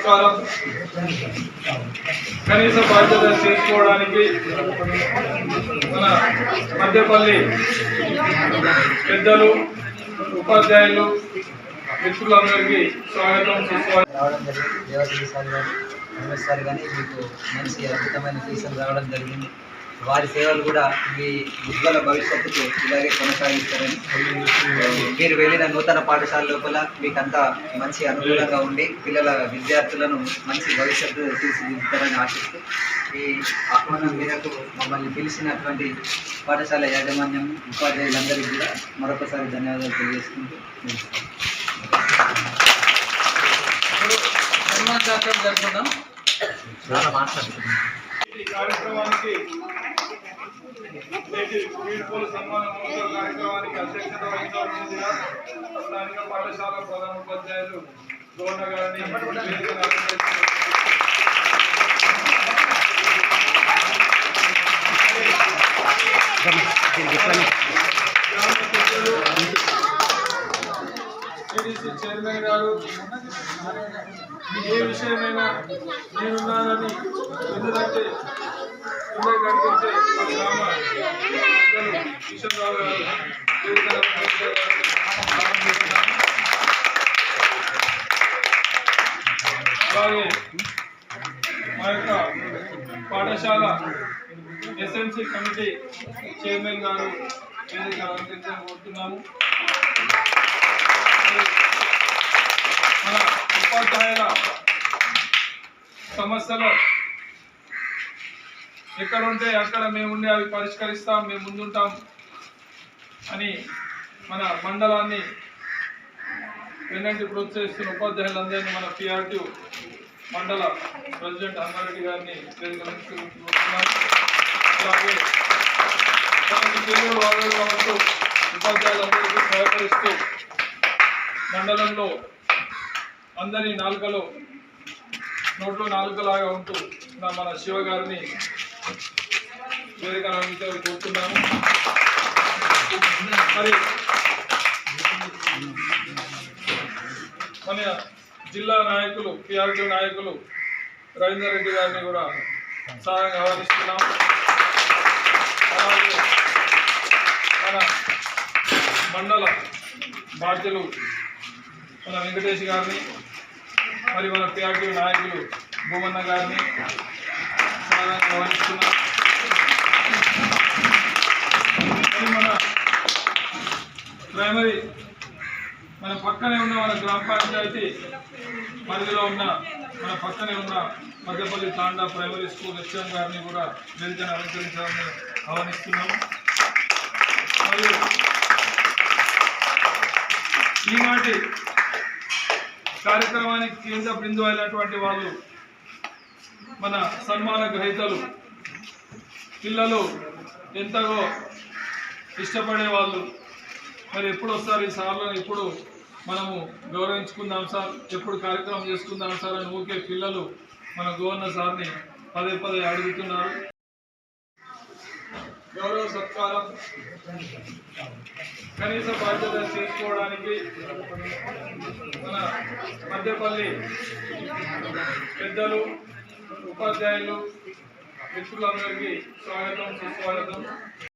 సత్కారం కనీస బాధ్యత తీసుకోవడానికి మన మధ్యపల్లి పెద్దలు ఉపాధ్యాయులు మిత్రులందరికీ స్వాగతం సుస్వాగతం. కానీ మీకు మంచి అద్భుతమైన టీచర్లు రావడం జరిగింది. వారి సేవలు కూడా మీ ఉజ్వల భవిష్యత్తుకు ఇలాగే కొనసాగిస్తారని మీరు వెళ్ళిన నూతన పాఠశాల లోపల మీకంతా మంచి అనుకూలంగా ఉండి పిల్లల విద్యార్థులను మంచి భవిష్యత్తు తీర్చిదిద్దుతారని ఆశిస్తూ ఈ ఆహ్వానం మేరకు మమ్మల్ని పిలిచినటువంటి పాఠశాల యాజమాన్యం ఉపాధ్యాయులందరికీ కూడా మరొకసారి ధన్యవాదాలు తెలియజేసుకుంటూ ఈ కార్యక్రమానికి వీడ్కోలు సన్మాన మహోత్సవ కార్యక్రమానికి అధ్యక్షత వహించాల్సిందిగా స్థానిక పాఠశాల ప్రధాన ఉపాధ్యాయులు గారిని చైర్మన్ గారు ఏ విషయమైనా నేనున్నానని ఎందుకు ఉండే కనిపించే మా గ్రామ గారు అలాగే మా యొక్క పాఠశాల ఎస్ఎంసీ కమిటీ చైర్మన్ గారు వేదిక అలంకరించాలని కోరుతున్నాము. మన ఉపాధ్యాయుల సమస్యలు ఎక్కడ ఉంటే అక్కడ మేము ఉండి అవి పరిష్కరిస్తాం మేము ముందుంటాం. అని మన మండలాన్ని వెన్నంటి ప్రోత్సహిస్తున్న ఉపాధ్యాయులందరినీ మన పిఆర్టీ మండల ప్రెసిడెంట్ అన్నారెడ్డి గారిని అలాగే మనకి వాళ్ళు కావచ్చు ఉపాధ్యాయులందరికీ సహకరిస్తూ మండలంలో అందరి నాలుకలో నోట్లో నాలుకలాగా ఉంటూ ఉన్న మన శివ గారిని వేదిక అలంకరించాలని కోరుతున్నాము. మరి మన జిల్లా నాయకులు పిఆర్టీ నాయకులు రవీందర్ రెడ్డి గారిని కూడా సాధారణంగా ఆహ్వానిస్తున్నాం. అలాగే మన మండల బాధ్యులు మన వెంకటేష్ గారిని మరి మన పిఆర్టీ నాయకులు భూమన్న గారిని సాధారణంగా ఆహ్వానిస్తున్నాం. ప్రైమరీ మన పక్కనే ఉన్న మన గ్రామ పంచాయతీ పరిధిలో ఉన్న మన పక్కనే ఉన్న Madhyapalli Tanda primary school HM గారిని కూడా వేదికను అలంకరించాలని ఆహ్వానిస్తున్నాము. మరియు ఈనాటి కార్యక్రమానికి కేంద్ర బిందువు అయినటువంటి వాళ్ళు మన సన్మాన గ్రహీతలు పిల్లలు ఎంతగో ఇష్టపడే వాళ్ళు మరి ఎప్పుడు వస్తారు ఈ సార్లను? ఎప్పుడు మనము గౌరవించుకుందాం సార్? ఎప్పుడు కార్యక్రమం చేసుకుందాం సార్ అని ఊరికే పిల్లలు మన గవర్నర్ సార్ని పదే పదే అడుగుతున్నారు. గౌరవ సత్కారం. కనీస బాధ్యత చేసుకోవడానికి మన మధ్యపల్లి పెద్దలు ఉపాధ్యాయులు మిత్రులందరికీ స్వాగతం సుస్వాగతం.